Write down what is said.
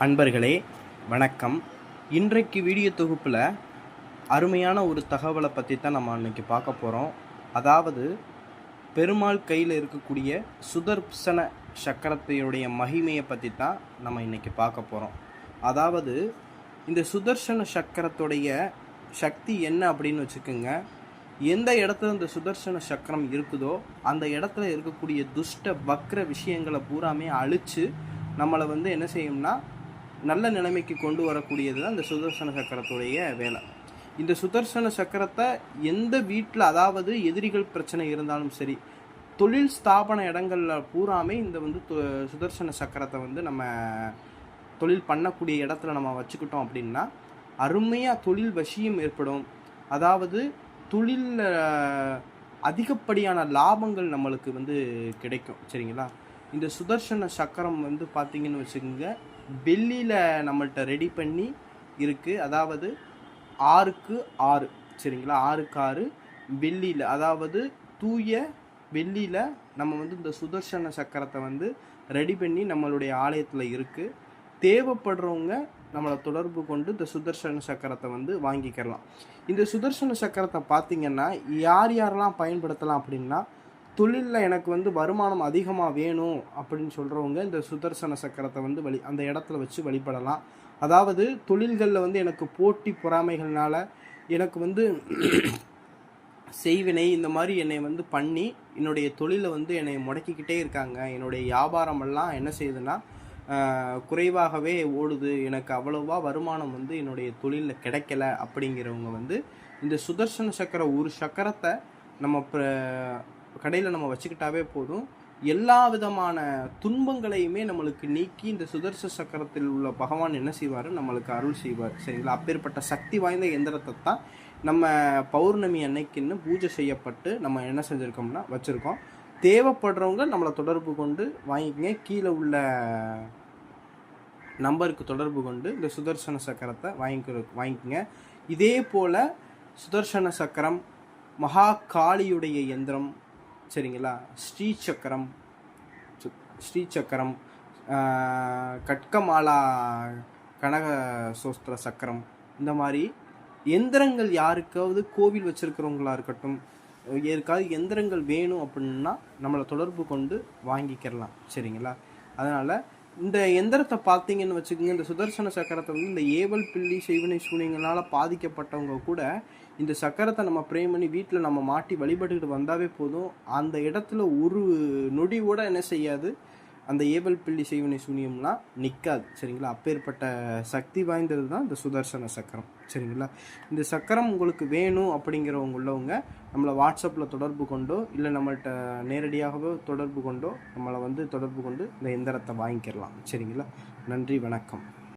அன்பர்களே வணக்கம். இன்றைக்கு வீடியோ தொகுப்பில் அருமையான ஒரு தகவலை பற்றி தான் நம்ம இன்னைக்கு பார்க்க போகிறோம் அதாவது பெருமாள் கையில் இருக்கக்கூடிய சுதர்சன சக்கரத்தையுடைய மகிமையை பற்றி தான் நம்ம இன்றைக்கி பார்க்க போகிறோம் அதாவது இந்த சுதர்சன சக்கரத்துடைய சக்தி என்ன அப்படின்னு வச்சுக்கோங்க. எந்த இடத்துல இந்த சுதர்சன சக்கரம் இருக்குதோ அந்த இடத்துல இருக்கக்கூடிய துஷ்ட வக்ர விஷயங்களை பூராமே அழித்து நம்மளை வந்து என்ன செய்யும்னா நல்ல நிலைமைக்கு கொண்டு வரக்கூடியது தான் இந்த சுதர்சன சக்கரத்துடைய வேலை. இந்த சுதர்சன சக்கரத்தை எந்த வீட்டில் அதாவது எதிரிகள் பிரச்சனை இருந்தாலும் சரி தொழில் ஸ்தாபன இடங்களில் பூராமே இந்த வந்து சுதர்சன சக்கரத்தை வந்து நம்ம தொழில் பண்ணக்கூடிய இடத்துல நம்ம வச்சுக்கிட்டோம் அப்படின்னா அருமையாக தொழில் வசியம் ஏற்படும். அதாவது தொழிலில் அதிகப்படியான லாபங்கள் நம்மளுக்கு வந்து கிடைக்கும். சரிங்களா? இந்த சுதர்சன சக்கரம் வந்து பார்த்தீங்கன்னு வச்சுக்கோங்க வெள்ளியில் நம்மள்ட்ட ரெடி பண்ணி இருக்குது அதாவது ஆறுக்கு ஆறு. சரிங்களா? ஆறுக்கு ஆறு வெள்ளியில் அதாவது தூய வெள்ளியில் நம்ம வந்து இந்த சுதர்சன சக்கரத்தை வந்து ரெடி பண்ணி நம்மளுடைய ஆலயத்தில் இருக்குது தேவைப்படுறவங்க நம்மளை தொடர்பு கொண்டு இந்த சுதர்சன சக்கரத்தை வந்து வாங்கிக்கிறலாம் இந்த சுதர்சன சக்கரத்தை பார்த்திங்கன்னா யார் யாரெல்லாம் பயன்படுத்தலாம் அப்படின்னா தொழிலில் எனக்கு வந்து வருமானம் அதிகமாக வேணும் அப்படின்னு சொல்கிறவங்க இந்த சுதர்சன சக்கரத்தை வந்து வழி அந்த இடத்துல வச்சு வழிபடலாம். அதாவது தொழில்களில் வந்து எனக்கு போட்டி பொறாமைகள்னால எனக்கு வந்து செய்வினை இந்த மாதிரி என்னை வந்து பண்ணி என்னுடைய தொழிலை வந்து என்னை முடக்கிக்கிட்டே இருக்காங்க. என்னுடைய வியாபாரமெல்லாம் என்ன செய்யுதுன்னா குறைவாகவே ஓடுது. எனக்கு அவ்வளோவா வருமானம் வந்து என்னுடைய தொழிலில் கிடைக்கல அப்படிங்கிறவங்க வந்து இந்த சுதர்சன சக்கர ஒரு சக்கரத்தை நம்ம கடையில் நம்ம வச்சுக்கிட்டாவே போதும். எல்லா விதமான துன்பங்களையுமே நம்மளுக்கு நீக்கி இந்த சுதர்ச சக்கரத்தில் உள்ள பகவான் என்ன செய்வார்? நம்மளுக்கு அருள் செய்வார். சரிங்களா? அப்பேற்பட்ட சக்தி வாய்ந்த எந்திரத்தை தான் நம்ம பௌர்ணமி அன்னைக்குன்னு பூஜை செய்யப்பட்டு நம்ம என்ன செஞ்சுருக்கோம்னா வச்சுருக்கோம். தேவைப்படுறவங்க நம்மளை தொடர்பு கொண்டு வாங்கிக்கங்க. கீழே உள்ள நம்பருக்கு தொடர்பு கொண்டு இந்த சுதர்சன சக்கரத்தை வாங்கிக்கிற வாங்கிக்கோங்க. இதே போல் சுதர்சன சக்கரம் மகா காளியுடைய எந்திரம் சரிங்களா? ஸ்ரீ சக்கரம் ஸ்ரீ சக்கரம் கட்கமாலா கனக சோஸ்திர சக்கரம் இந்த மாதிரி எந்திரங்கள் யாருக்காவது கோவில் வச்சிருக்கிறவங்களா இருக்கட்டும் ஏற்காவது எந்திரங்கள் வேணும் அப்படின்னா நம்மளை தொடர்பு கொண்டு வாங்கிக்கிறலாம். சரிங்களா? அதனால் இந்த எந்திரத்தை பார்த்தீங்கன்னு வச்சுக்கோங்க இந்த சுதர்சன சக்கரத்தை வந்து இந்த ஏவல் பில்லி செய்வினை சூனியங்களால் பாதிக்கப்பட்டவங்க கூட இந்த சக்கரத்தை நம்ம ப்ரே பண்ணி வீட்டில் நம்ம மாட்டி வழிபட்டுக்கிட்டு வந்தாவே போதும். அந்த இடத்துல ஒரு நொடி கூட என்ன செய்யாது? அந்த ஏவல் பிள்ளி செய்வனை சூனியம்லாம் நிற்காது சரிங்களா? அப்பேற்பட்ட சக்தி வாய்ந்தது தான் இந்த சுதர்சன சக்கரம் சரிங்களா? இந்த சக்கரம் உங்களுக்கு வேணும் அப்படிங்கிறவங்க உள்ளவங்க நம்மளை வாட்ஸ்அப்பில் தொடர்பு கொண்டோ இல்லை நம்மள்கிட்ட நேரடியாகவோ தொடர்பு கொண்டோ நம்மளை வந்து தொடர்பு கொண்டு இந்த எந்திரத்தை வாங்கிக்கிறலாம் சரிங்களா? நன்றி வணக்கம்.